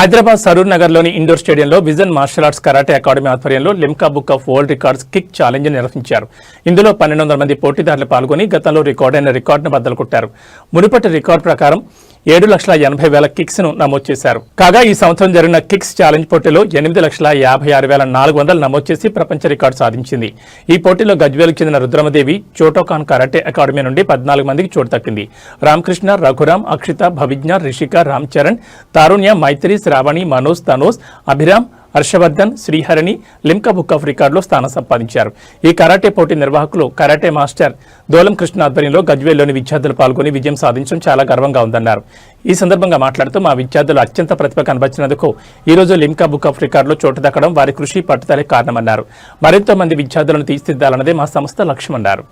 హైదరాబాద్ సరూర్ నగర్లోని ఇండోర్ స్టేడియంలో vision martial arts karate academy ఆధ్వర్యంలో Limca book of world records kick challenge నిర్వహించారు. ఇందులో పన్నెండు మంది పోటీదారులు పాల్గొని గతంలో రికార్డైన రికార్డును బద్దలు కొట్టారు. మునుపటి రికార్డు ప్రకారం ఏడు లక్షల ఎనభై వేల కిక్స్ను నమోదు చేశారు. కాగా ఈ సంవత్సరం జరిగిన కిక్స్ ఛాలెంజ్ పోటీలో ఎనిమిది లక్షల యాభై ఆరు వేల నాలుగు వందలు నమోదు చేసి ప్రపంచ రికార్డు సాధించింది. ఈ పోటీలో గజ్వేల్కు చెందిన రుద్రమదేవి చోటోకాన్ కరాటే అకాడమీ నుండి పద్నాలుగు మందికి చోటు దక్కింది. రామకృష్ణ రఘురామ్ అక్షిత భవిజ్ఞ రిషిక రామ్ చరణ్ తారుణ్య మైత్రి శ్రావణి మనోజ్ తనోజ్ అభిరామ్ హర్షవర్ధన్ శ్రీహరిని లిమ్కా బుక్ ఆఫ్ రికార్డులో స్థానం సంపాదించారు. ఈ కరాటే పోటీ నిర్వాహకులు కరాటే మాస్టర్ దోలం కృష్ణ ఆధ్వర్యంలో గజ్వేల్లోని విద్యార్థులు పాల్గొని విజయం సాధించడం చాలా గర్వంగా ఉందన్నారు. ఈ సందర్భంగా మాట్లాడుతూ మా విద్యార్థులు అత్యంత ప్రతిభ కనబరిచినందుకు ఈరోజు లిమ్కా బుక్ ఆఫ్ రికార్డులో చోటు దక్కడం వారి కృషి పట్టుదలే కారణమన్నారు. మరింత మంది విద్యార్థులను తీర్చిదిద్దాలన్నదే మా సంస్థ లక్ష్యమన్నారు.